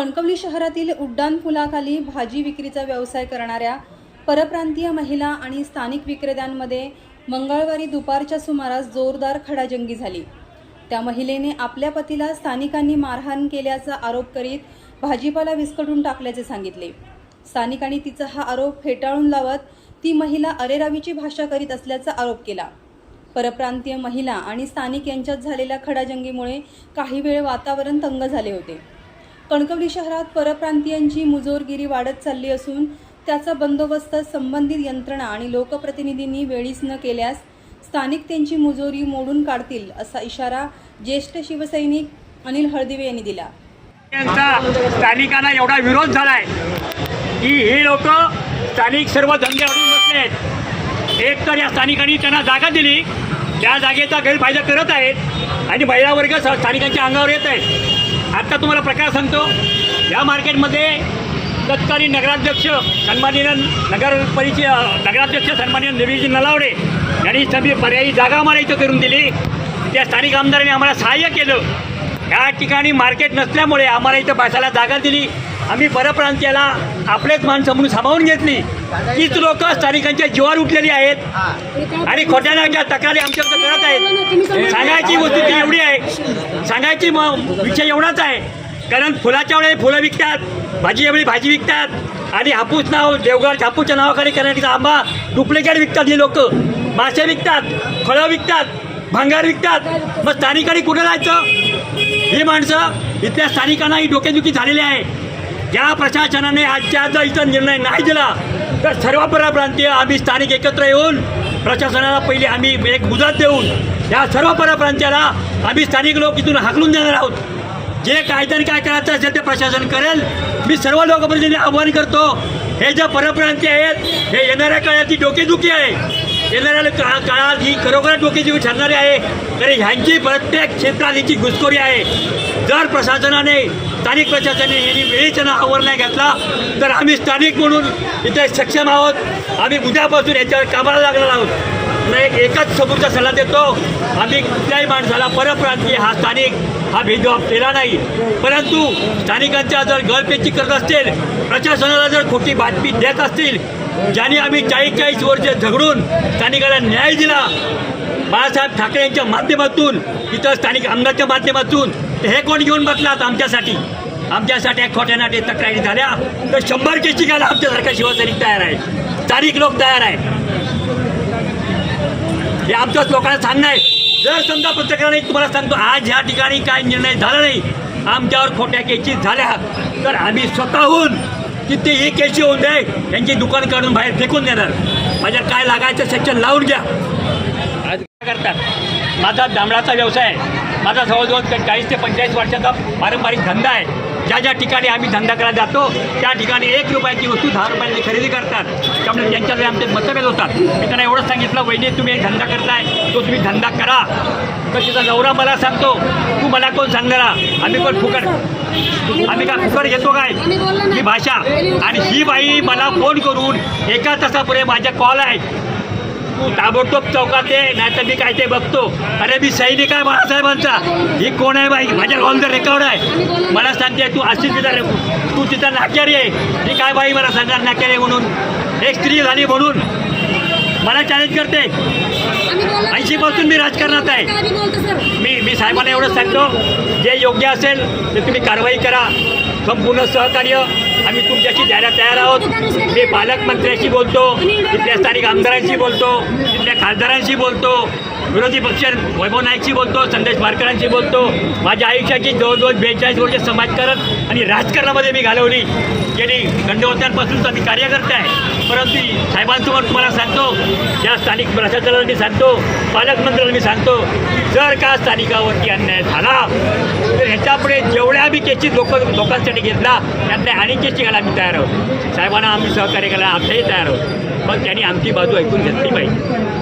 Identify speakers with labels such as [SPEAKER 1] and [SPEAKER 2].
[SPEAKER 1] कणकवली शहरातील उड्डाण पुलाखाली भाजी विक्रीचा व्यवसाय करणाऱ्या परप्रांतीय महिला आणि स्थानिक विक्रेत्यांमध्ये मंगळवारी दुपारच्या सुमारास जोरदार खडाजंगी झाली. त्या महिलेने आपल्या पतीला स्थानिकांनी मारहाण केल्याचा आरोप करीत भाजीपाला विस्कटून टाकल्याचे सांगितले. स्थानिकांनी तिचा हा आरोप फेटाळून लावत ती महिला अरेरावीची भाषा करीत असल्याचा आरोप केला. परप्रांतीय महिला आणि स्थानिक यांच्यात झालेल्या खडाजंगीमुळे काही वेळ वातावरण तंग झाले होते. कणकवली शहरात परप्रांतीयांची मुजोरगिरी वाढत चालली असून त्याचा बंदोबस्त संबंधित यंत्रणा आणि लोकप्रतिनिधींनी वेळीच न केल्यास स्थानिक त्यांची मुजोरी मोडून काढतील असा इशारा ज्येष्ठ शिवसैनिक अनिल हळदिवे यांनी दिला.
[SPEAKER 2] यांचा स्थानिकांना एवढा विरोध झालाय की हे लोक स्थानिक सर्व धंदे अडून बसले आहेत. एक तर या स्थानिकांनी त्यांना जागा दिली. त्या जागेचा गैरफायदा करत आहेत आणि महिला वर्ग स्थानिकांच्या अंगावर येत आहेत. आत्ता तुम्हाला प्रकार सांगतो. या मार्केटमध्ये तत्कालीन नगराध्यक्ष सन्माननीय नगर परिचय नगराध्यक्ष सन्माननीय देवीजी नलावडे यांनी सभी पर्यायी जागा आम्हाला इथं करून दिली. त्या स्थानिक आमदारांनी आम्हाला सहाय्य केलं. या ठिकाणी मार्केट नसल्यामुळे आम्हाला इथं बसायला जागा दिली. आम्ही परप्रांतीयाला आपलेच माणसं म्हणून सामावून घेतली. तीच लोक स्थानिकांच्या जीवावर उठलेली आहेत. आणि खोट्या तक्रारी आमच्याकडे करत आहेत. सांगायची वस्तू ती एवढी आहे. सांगायची विषय एवढाच आहे. कारण फुलाच्या वेळी फुलं विकतात भाजी एवढी भाजी विकतात. आणि हापूस नाव देवगड हापूसच्या नावाखाली करण्याचा आंबा डुप्लिकेट विकतात हे लोक. मासे विकतात फळं विकतात भांगार विकतात. मग स्थानिकांनी कुठं जायचं? ही माणसं इथल्या स्थानिकांना ही डोकेदुखी झालेली आहे. ज्या प्रशासनाने आजच्या आज जर इथं निर्णय नाही दिला तर सर्व परप्रांतीय आम्ही स्थानिक एकत्र येऊन प्रशासनाला पहिले आम्ही एक मुदत देऊन या सर्व परप्रांतीयाला आम्ही स्थानिक लोक इथून हाकलून देणार आहोत. जे कायद्याने काय करायचं असेल ते प्रशासन करेल. मी सर्व लोकप्रतिनिधी आव्हान करतो हे जे परप्रांतीय आहेत हे येणाऱ्या काळाची डोकेदुखी आहे. येणाऱ्या का काळात ही खरोखर डोकेदुखी ठरणारी आहे. तरी ह्यांची प्रत्येक क्षेत्रात हिची घुसखोरी आहे. जर प्रशासनाने स्थानिक प्रशासनाने यांनी वेळीच आवर नाही घेतला. तर आम्ही स्थानिक म्हणून इथे सक्षम आहोत. आम्ही उद्यापासून याच्यावर कामाला लागणार आहोत. मला एक सबूतचा सल्ला देतो. आम्ही कुठल्याही माणसाला परप्रांतीय हा स्थानिक हा भेदभाव केला नाही. परंतु स्थानिकांच्या जर गळपेची करत असतील प्रशासनाला जर खोटी बातमी देत असतील ज्याने आम्ही चाळीस चाळीस वर्ष झगडून स्थानिकाला न्याय दिला बाळासाहेब ठाकरे यांच्या माध्यमातून इतर स्थानिक आमदारच्या माध्यमातून हे कोण घेऊन बसलात आमच्यासाठी? आमच्यासाठी एक खोट्या नाटे तक्रारी झाल्या. तर शंभर केसची घ्यायला आमच्यासारखा शिवसैनिक तयार आहे. तारीख लोक तयार आहे. हे आमच्याच लोकांना सांगणं आहे. जर समजा पत्रकारांनी तुम्हाला सांगतो आज ह्या ठिकाणी काय निर्णय झाला नाही आमच्यावर खोट्या केसची झाल्या तर आम्ही स्वतःहून कितीही केसची होऊन दे यांची दुकान काढून बाहेर फेकून देणार. माझ्या काय लागायचं सेक्शन लावून घ्या. करतात? माझा दामडाचा व्यवसाय आहे. माझा जवळजवळ चाळीस ते पंचेचाळीस वर्षाचा पारंपरिक धंदा आहे. ज्या ज्या ठिकाणी आम्ही धंदा करायला जातो त्या ठिकाणी एक रुपयाची वस्तू दहा रुपयाची खरेदी करतात. त्यामुळे त्यांच्याकडे आमचे मतभेद होतात. मी त्यांना एवढंच सांगितलं वहिनी तुम्ही एक धंदा करताय तो तुम्ही धंदा करा. तर तिचा नवरा मला सांगतो तू मला कोण सांगणारा? आम्ही कोण फुकट आम्ही काय फुकट घेतो काय? ही भाषा. आणि ही बाई मला फोन करून एका तासापुढे माझ्या कॉल आहे ताबडतोब चौकात ये नाही तर मी काय ते बघतो. अरे मी सैनिक आहे बाळासाहेबांचा. ही कोण आहे बाई? माझ्या कॉलचं रेकॉर्ड आहे. मला सांगते तू अशीच तिथं तू तिथं नाक्यारी आहे. ही काय बाई मला सांगणार नाक्यारी आहे म्हणून? एक स्त्री झाली म्हणून. मला चॅलेंज करते. ऐंशी पासून मी राजकारणात आहे. मी मी साहेबांना एवढंच सांगतो. जे योग्य असेल ते तुम्ही कारवाई करा. संपूर्ण सहकार्य. आम्ही तुमच्याशी द्यायला तयार आहोत. मी पालकमंत्र्यांशी बोलतो तिथल्या स्थानिक आमदारांशी बोलतो तिथल्या खासदारांशी बोलतो विरोधी पक्ष वैभव नाईकशी बोलतो संदेश वारकरांशी बोलतो. माझ्या आयुष्याची जवळजवळ बेचाळीस वर्ष समाजकारण आणि राजकारणामध्ये मी घालवली. गेली गंडवत्यांपासून तर मी कार्यकर्ता आहे. परंतु साहेबांसमोर तुम्हाला सांगतो या स्थानिक प्रशासनाला मी सांगतो पालकमंत्र्याला मी सांगतो जर का स्थानिकावरती अन्याय झाला तर ह्याच्यापुढे जेवढ्या आम्ही केसची लोक लोकांसाठी घेतला त्यातल्या आणि केसी घ्यायला आम्ही तयार आहोत. साहेबांना आम्ही सहकार्य करायला आमच्याही तयार आहोत. पण त्यांनी आमची बाजू ऐकून घेतली पाहिजे.